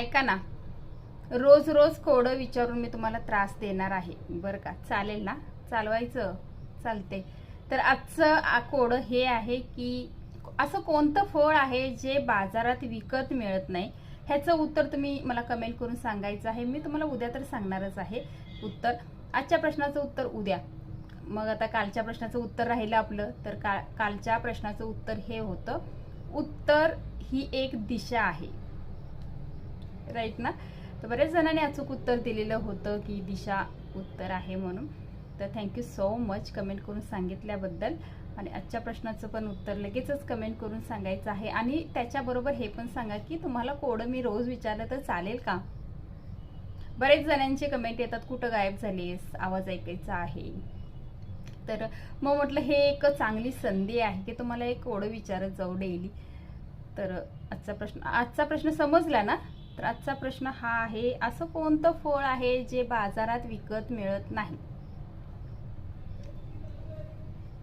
ऐका ना. रोज रोज कोडं विचारून मी तुम्हाला त्रास देणार आहे. बरं का? चालेल ना? चालवायचं? चालते तर आजचं कोडं हे आहे की असं कोणतं फळ आहे जे बाजारात विकत मिळत नाही? ह्याचं उत्तर तुम्ही मला कमेंट करून सांगायचं आहे. मी तुम्हाला उद्या तर सांगणारच आहे उत्तर. आजच्या प्रश्नाचं उत्तर उद्या. मग आता कालच्या प्रश्नाचं उत्तर राहिलं आपलं. तर का कालच्या प्रश्नाचं उत्तर हे होतं. उत्तर ही एक दिशा आहे. राईट ना? तर बऱ्याच जणांनी अचूक उत्तर दिलेलं होतं की दिशा उत्तर आहे म्हणून. तर थँक्यू सो मच कमेंट करून सांगितल्याबद्दल. आणि आजच्या प्रश्नाचं पण उत्तर लगेचच कमेंट करून सांगायचं आहे. आणि त्याच्याबरोबर हे पण सांगा की तुम्हाला कोडं मी रोज विचारलं तर चालेल का? बरेच जणांचे कमेंट येतात कुठं गायब झालीस? आवाज ऐकायचा आहे. तर मग म्हटलं हे एक चांगली संधी आहे की तुम्हाला एक कोडं विचारत जाऊ डेली तर आजचा प्रश्न आजचा प्रश्न समजला ना? तर आजचा प्रश्न हा आहे असं कोणतं फळ आहे जे बाजारात विकत मिळत नाही?